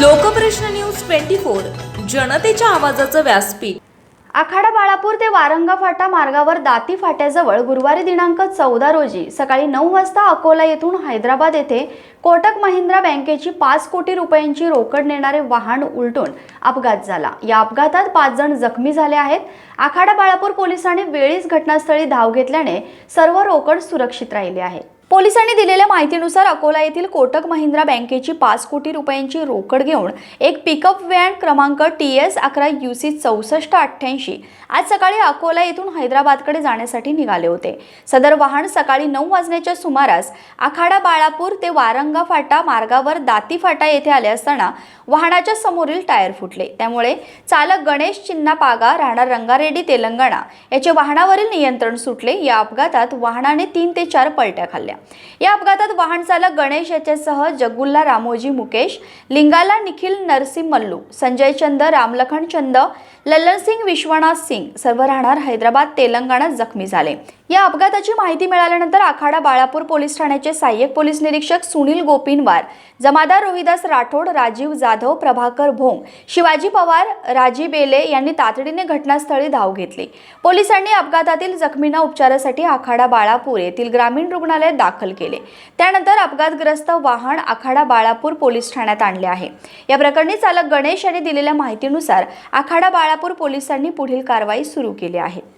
Lokprashna news twenty four जनतेच्या आवाजाचं व्यासपीठ. आखाडा बाळापूर ते वारंगा फाटा मार्गावर दाती फाट्याजवळ गुरुवारी दिनांक चौदा रोजी सकाळी नऊ वाजता अकोला येथून हैदराबाद येथे कोटक महिंद्रा बँकेची पाच कोटी रुपयांची रोकड नेणारे वाहन उलटून अपघात झाला. या अपघातात पाच जण जखमी झाले आहेत. आखाडा बाळापूर पोलिसांनी वेळीच घटनास्थळी धाव घेतल्याने सर्व रोकड सुरक्षित राहिली आहे. पोलिसांनी दिलेल्या माहितीनुसार अकोला येथील कोटक महिंद्रा बँकेची पाच कोटी रुपयांची रोकड घेऊन एक पिकअप व्हॅन क्रमांक टी एस अकरा यू सी चौसष्ट अठ्ठ्याऐंशी आज सकाळी अकोला येथून हैदराबादकडे जाण्यासाठी निघाले होते. सदर वाहन सकाळी नऊ वाजण्याच्या सुमारास आखाडा बाळापूर ते वारंगा फाटा मार्गावर दाती फाटा येथे आले असताना वाहनाच्या समोरील टायर फुटले. त्यामुळे चालक गणेश चिन्ना पागा राहणार रंगारेड्डी तेलंगणा याचे वाहनावरील नियंत्रण सुटले. या अपघातात वाहनाने तीन ते चार पलट्या खाल्ल्या. या अपघातात वाहन चालक गणेश याच्यासह जगुल्ला रामोजी मुकेश लिंगाला निखिल नरसिंह मल्लू संजय चंद रामलखन चंद लल्लनसिंग विश्वनाथ सिंग सर्व राहणार हैदराबाद तेलंगणात जखमी झाले. या अपघाताची माहिती मिळाल्यानंतर आखाडा बाळापूर पोलीस ठाण्याचे सहाय्यक पोलीस निरीक्षक सुनील गोपिनवार जमादार रोहिदास राठोड राजीव जाधव प्रभाकर भोंग शिवाजी पवार राजी बेले यांनी तातडीने घटनास्थळी धाव घेतली. पोलिसांनी अपघातातील जखमींना उपचारासाठी आखाडा बाळापूर येथील ग्रामीण रुग्णालयात दाखल केले. त्यानंतर अपघातग्रस्त वाहन आखाडा बाळापूर पोलीस ठाण्यात आणले आहे. या प्रकरणी चालक गणेश यांनी दिलेल्या माहितीनुसार आखाडा बाळापूर पोलिसांनी पुढील कारवाई सुरू केली आहे.